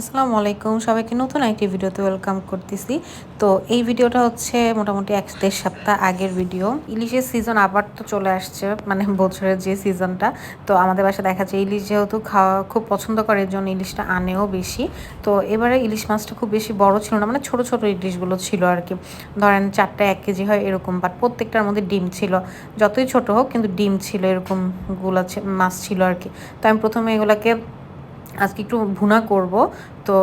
আসসালামু আলাইকুম। সবাইকে নতুন একটি ভিডিওতে ওয়েলকাম করতেছি। তো এই ভিডিওটা হচ্ছে মোটামুটি এক দেড় সপ্তাহ আগের ভিডিও। ইলিশের সিজন আবার তো চলে আসছে মানে বছরের যে সিজনটা তো আমাদের বাসায় দেখা যায় ইলিশ যেহেতু খাওয়া খুব পছন্দ করে এর জন্য ইলিশটা আনেও বেশি। তো এবারে ইলিশ মাছটা খুব বেশি বড় ছিল না মানে ছোট ছোট ইলিশগুলো ছিল আর কি। ধরেন চারটা এক কেজি হয় এরকম বাট প্রত্যেকটার মধ্যে ডিম ছিল। যতই ছোট হোক, কিন্তু ডিম ছিল এরকমগুলা মাছ ছিল আর কি। তো আমি প্রথমে এগুলাকে আজকে একটু ভুনা করব। তো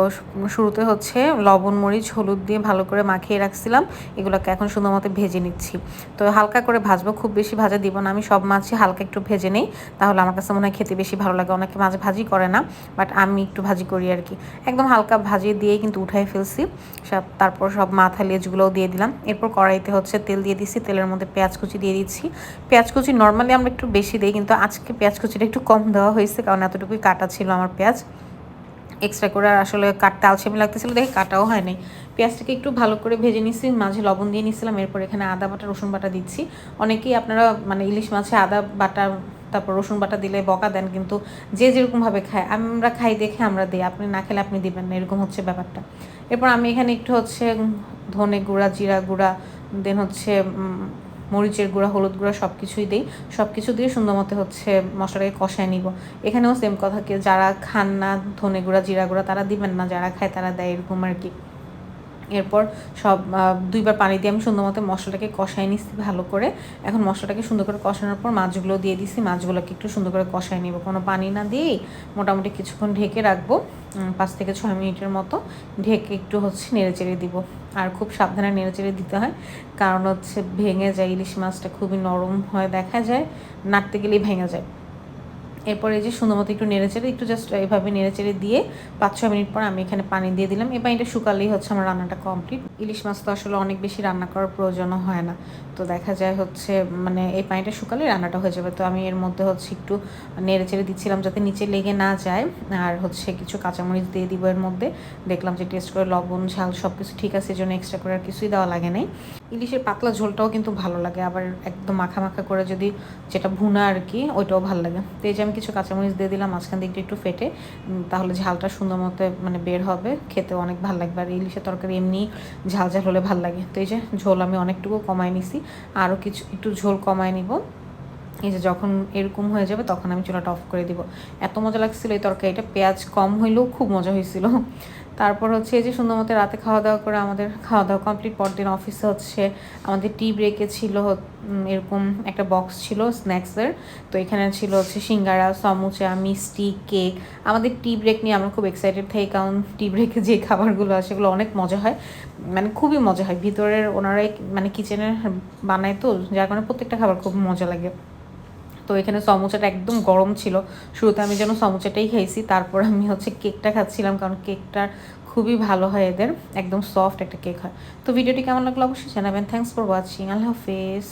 শুরুতে হচ্ছে লবণ, মরিচ, হলুদ দিয়ে ভালো করে মাখিয়ে রাখছিলাম। এগুলোকে এখন সুন্দর মতো ভেজে নিচ্ছি। তো হালকা করে ভাজবো, খুব বেশি ভাজা দিব না। আমি সব মাছই হালকা একটু ভেজে নেই। তাহলে আমার কাছে মনে হয় খেতে বেশি ভালো লাগে। অনেকে মাছ ভাজি করে না, বাট আমি একটু ভাজি করি আর কি। একদম হালকা ভাজিয়ে দিয়েই কিন্তু উঠাই ফেলছি। সব, তারপর সব মাথা লেজগুলোও দিয়ে দিলাম। এরপর কড়াইতে হচ্ছে তেল দিয়ে দিচ্ছি তেলের মধ্যে পেঁয়াজ কুচি দিয়ে দিচ্ছি। পেঁয়াজ কুচি নর্মালি আমরা একটু বেশি দিই, কিন্তু আজকে পেঁয়াজ কুচিটা একটু কম দেওয়া হয়েছে, কারণ এতটুকুই কাটা ছিল আমার পেঁয়াজ। এক্সট্রা করে আর আসলে কাটতে আলসেমি লাগতেছিল, দেখে কাটাও হয়নি। পেঁয়াজটাকে একটু ভালো করে ভেজে নিচ্ছি মাঝে লবণ দিয়ে নিচ্ছিলাম এরপর এখানে আদা বাটা, রসুন বাটা দিচ্ছি। অনেকেই আপনারা মানে ইলিশ মাছে আদা বাটা, তারপর রসুন বাটা দিলে বকা দেন, কিন্তু যে যেরকমভাবে খায়, আমরা খাই দেখে আমরা দিই, আপনি না খেলে আপনি দিবেন না, এরকম হচ্ছে ব্যাপারটা। এরপর আমি এখানে একটু হচ্ছে ধনে গুঁড়া, জিরা গুঁড়া দেন হচ্ছে মরিচের গুঁড়া, হলুদ গুঁড়া সব কিছুই দিই। সব কিছু দিয়ে সুন্দর মতো হচ্ছে মশলাটাকে কষায় নিব। এখানেও সেম কথা কি, যারা খান না ধনে গুঁড়া, জিরা গুঁড়া তারা দিবেন না, যারা খায় তারা দেয়, এরকম আর কি। এরপর সব দুইবার পানি দিয়ে আমি সুন্দর মতো মশলাটাকে কষাই নিচ্ছি ভালো করে। এখন মশলাটাকে সুন্দর করে কষানোর পর মাছগুলো দিয়ে দিচ্ছি, মাছগুলোকে একটু সুন্দর করে কষাই নিব। কোনো পানি না দিয়েই মোটামুটি কিছুক্ষণ ঢেকে রাখব পাঁচ থেকে ছয় মিনিটের মতো ঢেকে একটু হচ্ছে নেড়ে চেড়ে দিব। আর খুব সাবধানে নেড়ে চেড়ে দিতে হয়, কারণ হচ্ছে ভেঙে যায় ইলিশ মাছটা খুবই নরম হয় দেখা যায়, নাড়তে গেলেই ভেঙে যায়। এরপরে যে সুন্দর মতো একটু নেড়ে চেড়ে, একটু জাস্ট এভাবে নেড়ে চেড়ে দিয়ে পাঁচ, ছয় মিনিট পর আমি এখানে পানি দিয়ে দিলাম। এই পানিটা শুকালেই হচ্ছে আমার রান্নাটা কমপ্লিট ইলিশ মাছ তো আসলে অনেক বেশি রান্না করার প্রয়োজনও হয় না। তো দেখা যায় হচ্ছে মানে এই পানিটা শুকালেই রান্নাটা হয়ে যাবে। তো আমি এর মধ্যে হচ্ছে একটু নেড়ে চেড়ে দিচ্ছিলাম যাতে নিচে লেগে না যায়। আর হচ্ছে কিছু কাঁচামরিচ দিয়ে দিব এর মধ্যে। দেখলাম যে টেস্ট করে লবণ, ঝাল সব কিছু ঠিক আছে জন্য এক্সট্রা করে আর কিছুই দেওয়া লাগে নাই। ইলিশের পাতলা ঝোলটাও কিন্তু ভালো লাগে। আবার একদম মাখা মাখা করে যদি যেটা ভুনা আর কি, ওইটাও ভালো লাগে। তো এই যে আমি কিছু কাঁচামরিচ দিয়ে দিলাম, মাঝখান দিকটা একটু ফেটে তাহলে ঝালটা সুন্দর মতো মানে বের হবে, খেতে অনেক ভালো লাগবে। আর ইলিশের তরকারি এমনি ঝাল ঝাল হলে ভালো লাগে। তো এই যে ঝোল আমি অনেকটুকু কমায় নিছি। আরও কিছু, একটু ঝোল কমায় নিব। এই যে যখন এরকম হয়ে যাবে, তখন আমি চুলাটা অফ করে দিব। এত মজা লাগছিল এই তরকারিটা, পেঁয়াজ কম হইলেও খুব মজা হয়েছিল তারপর হচ্ছে এই যে সুন্দর মতো রাতে খাওয়া দাওয়া করে আমাদের খাওয়া দাওয়া কমপ্লিট পরদিন অফিসে হচ্ছে আমাদের টি ব্রেকে ছিল এরকম একটা বক্স ছিল স্ন্যাক্সের তো এখানে ছিল হচ্ছে সিঙ্গারা, সমুচা, মিষ্টি কেক আমাদের টি ব্রেক নিয়ে আমরা খুব এক্সাইটেড থাকি কারণ টি ব্রেকে যে খাবারগুলো আছে সেগুলো অনেক মজা হয়। মানে খুবই মজা হয়। ভিতরের ওনারাই মানে কিচেনের বানায় তো, যার কারণে প্রত্যেকটা খাবার খুব মজা লাগে। তো এখানে সমোসাটা একদম গরম ছিল। শুরুতে আমি যেন সমোসাটাই খেয়েছি, তারপর আমি হচ্ছে কেকটা খাচ্ছিলাম, কারণ কেকটার খুবই ভালো হয় এদের। একদম সফট একটা কেক হয়। তো ভিডিওটি কেমন লাগল অবশ্যই জানাবেন। থ্যাংকস ফর ওয়াচিং আল্লাহ হাফেজ।